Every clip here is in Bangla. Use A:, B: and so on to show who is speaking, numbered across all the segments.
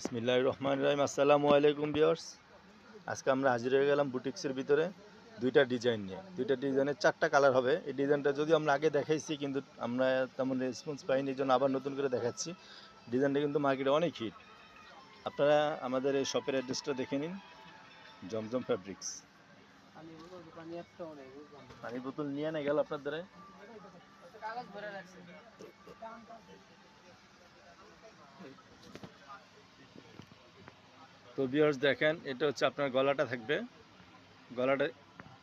A: বিসমিল্লাহ রহমান রহিম। আসসালামু আলাইকুম বিয়ার্স আজকে আমরা হাজির হয়ে গেলাম বুটিক্সের ভিতরে দুইটা ডিজাইন নিয়ে। দুইটা ডিজাইনের চারটা কালার হবে। এই ডিজাইনটা যদিও আমরা আগে দেখাইছি, কিন্তু আমরা তেমন রেসপন্স পাইনি জন্য আবার নতুন করে দেখাচ্ছি। ডিজাইনটা কিন্তু মার্কেটে অনেক হিট আপনারা আমাদের এই শপের অ্যাড্রেসটা দেখে নিন। জমজম ফ্যাব্রিক্স পানি বোতল নিয়ে না গেল আপনার দ্বারা। তো বিয়ার্স দেখেন, এটা হচ্ছে আপনার গলাটা থাকবে। গলাটা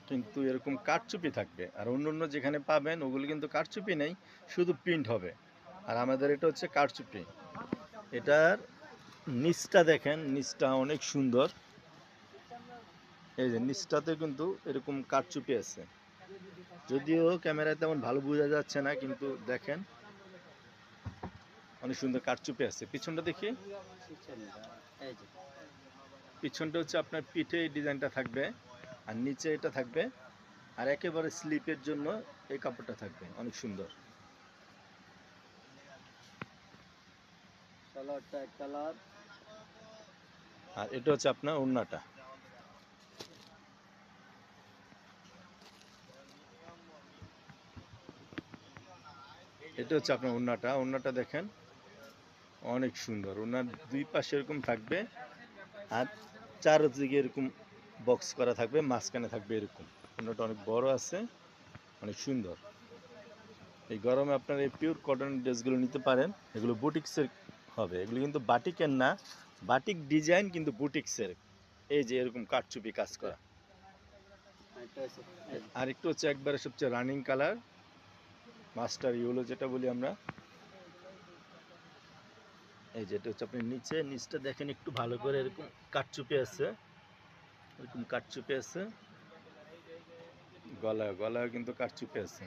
A: কিন্তু এরকম কাঠচুপি থাকবে। আর অন্য অন্য যেখানে পাবেন, ওগুলো কিন্তু কাঠচুপি নেই, শুধু প্রিন্ট হবে। আর আমাদের এটা হচ্ছে কাঠচুপি। এটার নিচটা দেখেন, নিচটা অনেক সুন্দর। এই যে নিচটাতে কিন্তু এরকম কাঠচুপি আছে। যদিও ক্যামেরায় তেমন ভালো বোঝা যাচ্ছে না, কিন্তু দেখেন, অনেক সুন্দর কাঠচুপি আছে। পিছনটা দেখি। পিছনটা হচ্ছে আপনার পিঠে এই ডিজাইনটা থাকবে আর নিচে এটা থাকবে আর একেবারে স্লিপের জন্য এই কাপড়টা থাকবে অনেক সুন্দর।
B: কালারটা এক কালার।
A: আর এটা হচ্ছে আপনার ওড়নাটা। এটা হচ্ছে আপনার ওড়নাটা ওড়নাটা দেখেন অনেক সুন্দর। ওনার দুই পাশে এরকম থাকবে। আর চারদিকে এরকম বক্স করা থাকবে, মাঝখানে থাকবে এরকম। ওনাটা অনেক বড় আছে, অনেক সুন্দর। এই গরমে আপনার এই পিওর কটন ড্রেসগুলো নিতে পারেন। এগুলো বুটিক্সের হবে। এগুলো কিন্তু বাটিকের না বাটিক ডিজাইন কিন্তু বুটিক্সের এই যে এরকম কাঠচুপি কাজ করা। আর একটু হচ্ছে একবারে সবচেয়ে রানিং কালার মাস্টার ইউলো যেটা বলি আমরা এই যেটা হচ্ছে আপনি নিচে, নিচটা দেখেন একটু ভালো করে এরকম কাঠচুপি আছে। এরকম কাঠচুপি আছে। গলা গলায় কিন্তু কাঠচুপি আছে।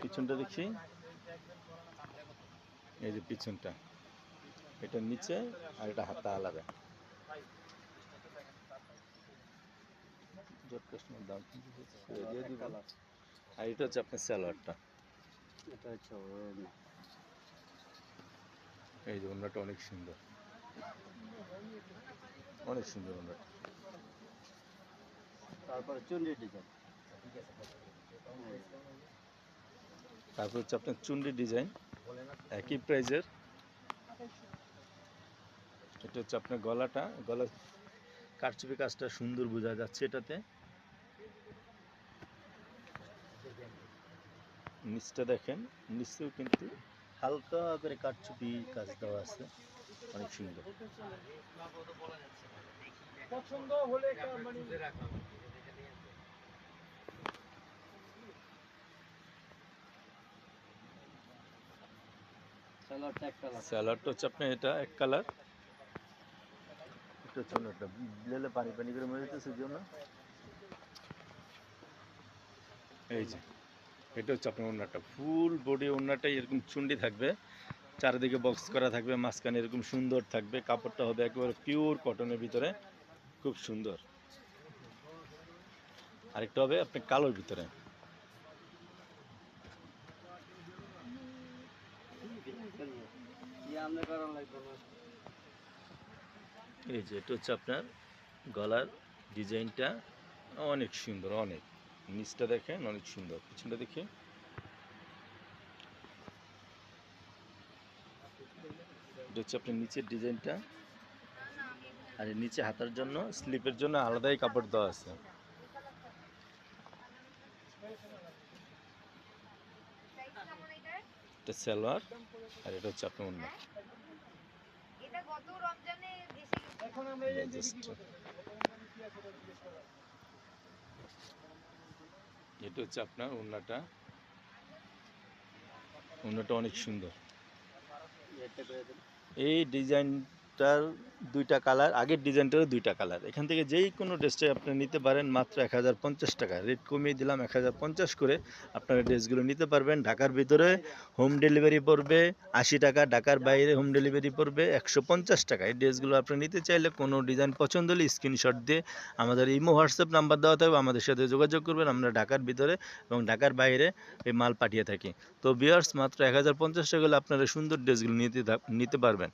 A: পিছনটা দেখি। এই যে পিছনটা। এটা নিচে আর এটা হাতা আলাদা। আর এটা হচ্ছে আপনার স্যালোয়ারটা
B: এটা হচ্ছে
A: এই যে ওনাটা অনেক সুন্দর। অনেক সুন্দর ওনাটা
B: তারপরে চুন্ডি ডিজাইন।
A: তারপর হচ্ছে আপনার চুন্ডি ডিজাইন একই প্রাইজের। এটা হচ্ছে আপনার গলাটা গলা কারচুপি কাজটা সুন্দর বোঝা যাচ্ছে এটাতে। নিচটা দেখেন নিচেও কিন্তু হালকা করে কারচুপি কাজ দেওয়া আছে। অনেক সুন্দর।
B: পছন্দ হলে মানে
A: স্যালাডটা হচ্ছে আপনার এটা এক কালার। এটা হচ্ছে অন্যটা দিলে পানি পানি করে মরে যেতেছে জন্য। এই যে। এটা হচ্ছে আপনার ওড়নাটা। ফুল বডি ওড়নাটাই এরকম চুন্ডি থাকবে, চারিদিকে বক্স করা থাকবে, মাঝখানে এরকম সুন্দর থাকবে, কাপড়টা হবে একেবারে পিওর কটনের ভিতরে, খুব সুন্দর। আরেকটা হবে আপনার কালোর ভিতরে। এই যে এটা হচ্ছে আপনার গলার ডিজাইনটা অনেক সুন্দর, অনেক। নিচটা দেখেন অনেক সুন্দর। পিছনটা দেখে। এটা হচ্ছে আপনার নিচের ডিজাইনটা। আর নিচে হাতার জন্য স্লিপের জন্য আলাদাই কাপড় দেওয়া আছে। এটা সালোয়ার আর এটা হচ্ছে আপনার অন্য
B: এখন আমরা
A: এটা হচ্ছে আপনার ওড়নাটা। ওড়নাটা অনেক সুন্দর।
B: এই করে
A: ডিজাইনটার দুইটা কালার, আগের ডিজাইনটারও দুইটা কালার। এখান থেকে যেই কোনো ড্রেসটাই আপনি নিতে পারেন মাত্র এক হাজার পঞ্চাশ টাকা। রেট কমিয়ে দিলাম এক হাজার পঞ্চাশ করে আপনারা ড্রেসগুলো নিতে পারবেন। ঢাকার ভিতরে হোম ডেলিভারি পড়বে আশি টাকা, ঢাকার বাইরে হোম ডেলিভারি পড়বে একশো পঞ্চাশ টাকা। এই ড্রেসগুলো আপনি নিতে চাইলে কোনো ডিজাইন পছন্দ হলে স্ক্রিনশট দিয়ে আমাদের ইমো, হোয়াটসঅ্যাপ নাম্বার দেওয়া থাকবে, আমাদের সাথে যোগাযোগ করবেন। আমরা ঢাকার ভিতরে এবং ঢাকার বাইরে এই মাল পাঠিয়ে থাকি। তো বিয়ার্স মাত্র এক হাজার পঞ্চাশ টাকা হলে আপনারা সুন্দর ড্রেসগুলো নিতে নিতে পারবেন।